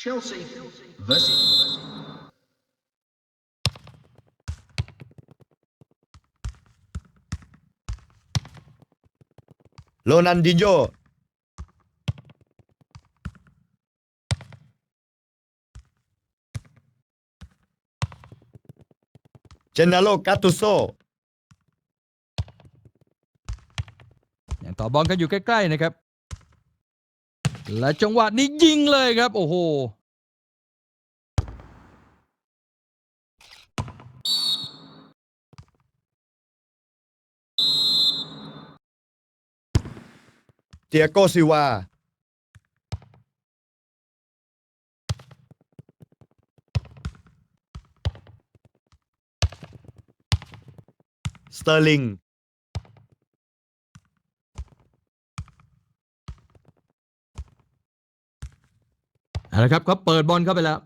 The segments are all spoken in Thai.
Chelsea versus โรนันดินโยเจนนาโลกาตุโซอย่างต่อบอลกันอยู่ใกล้ ๆ นะครับ และจังหวะนี้ยิงเลยครับ โอ้โห เตียโกซิวา สเตอร์ลิง เอาละครับเขาเปิดบอลเข้าไปแล้ว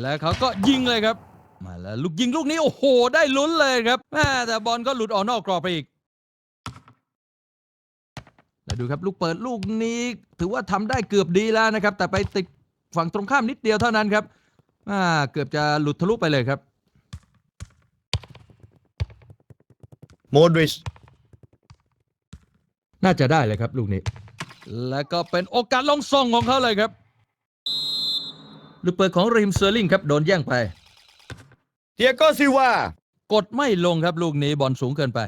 แล้วเขาก็ยิงเลยครับ มาแล้วลูกยิงลูกนี้โอ้โห ได้ลุ้นเลยครับแม่แต่บอลก็หลุดออกนอกกรอบไปอีกแล้วดูครับลูกเปิดลูกนี้ ถือว่าทำได้เกือบดีแล้วนะครับ แต่ไปติดฝั่งตรงข้ามนิดเดียวเท่านั้นครับอ่าเกือบจะหลุดทะลุไปเลยครับ โมดริชน่าจะได้เลยครับลูกนี้ แล้วก็เป็นโอกาสลงส่งของเขาเลยครับ ลูกเปิดของริมเซอร์ลิงครับ โดนแย่งไปเตียโกซิวากดไม่ลงครับลูกนี้บอลสูงเกินไป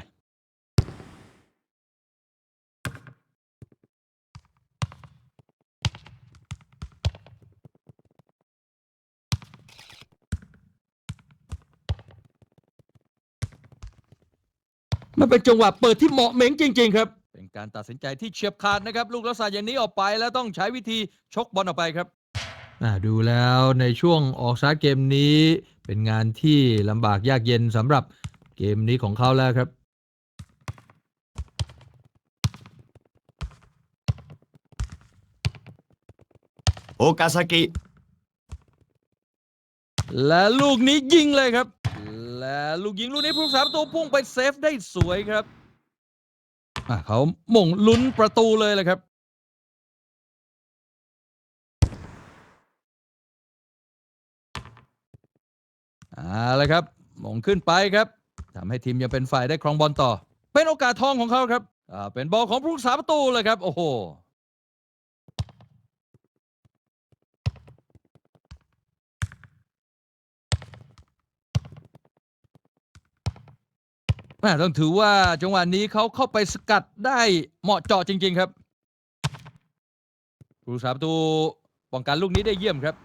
มันเป็นจังหวะเปิดที่เหมาะเหม็งจริง ๆ ครับ เป็นการตัดสินใจที่เฉียบขาดนะครับ ลูกลักษณะอย่างนี้ออกไปแล้วต้องใช้วิธีชกบอลออกไปครับอ่า ดูแล้วในช่วงออกสตาร์ทเกมนี้เป็นงานที่ลำบากยากเย็นสำหรับเกมนี้ของเขาแล้วครับ โอกาซากิ และลูกนี้ยิงเลยครับ และลูกยิงลูกนี้ผู้รักษาประตูพุ่งไปเซฟได้สวยครับอะเขาหม่งลุ้นประตูเลยเลยครับ เอาละครับม่งขึ้นไปครับทำให้ทีมยังเป็นฝ่ายได้ครองบอลต่อ เป็นโอกาสทองของเขาครับอ่าเป็นบอลของผู้รักษาประตูเลยครับ โอ้โหแม่ต้องถือว่าจังหวะนี้เขาเข้าไปสกัดได้เหมาะเจาะจริง ๆ ครับผู้รักษาประตูป้องกันลูกนี้ได้เยี่ยมครับ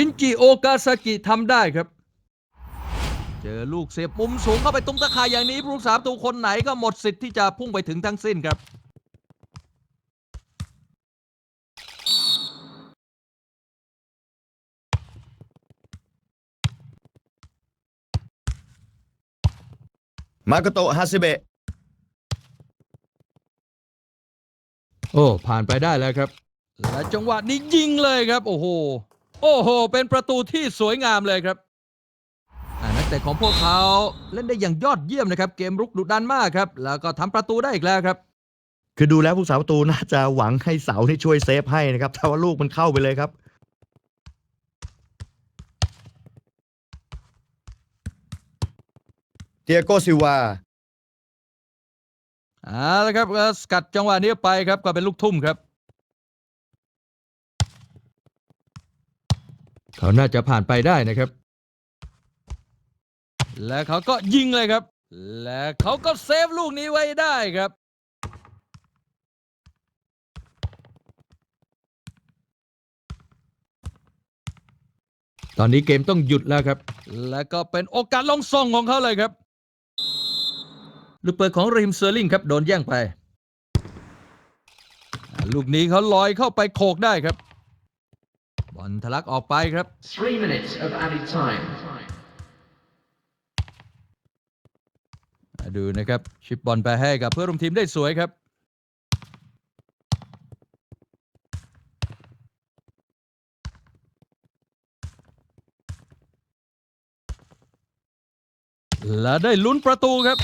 ชินจิโอกาซากิทำได้ครับ เจอลูกเสียบมุมสูงเข้าไปตรงตะข่ายอย่างนี้ผู้รักษาประตูคนไหนก็หมดสิทธิ์ที่จะพุ่งไปถึงทั้งสิ้นครับ มาโกโตะฮาซิเบะโอ้ ผ่านไปได้แล้วครับ และจังหวะนี้ยิงเลยครับ โอ้โห โอ้โห เป็นประตูที่สวยงามเลยครับอ่านักเตะของพวกเขาเล่นได้อย่างยอดเยี่ยมนะครับ เกมรุกดุดันมากครับ แล้วก็ทำประตูได้อีกแล้วครับ คือดูแล้วผู้สาประตูน่าจะหวังให้เสาที่ช่วยเซฟให้นะครับ แต่ว่าลูกมันเข้าไปเลยครับเตียโกซิวา เอาละครับก็สกัดจังหวะนี้ไปครับก็เป็นลูกทุ่มครับ เขาน่าจะผ่านไปได้นะครับ และเขาก็ยิงเลยครับ และเขาก็เซฟลูกนี้ไว้ได้ครับตอนนี้เกมต้องหยุดแล้วครับ และก็เป็นโอกาสลงส่งของเขาเลยครับ ลูกเปิดของริมเซอร์ลิงครับ โดนแย่งไปอ่าลูกนี้เขาลอยเข้าไปโขกได้ครับ บอลทะลักออกไปครับ Three minutes of added time ดูนะครับ ชิปบอลไปให้กับเพื่อนร่วมทีมได้สวยครับ และได้ลุ้นประตูครับ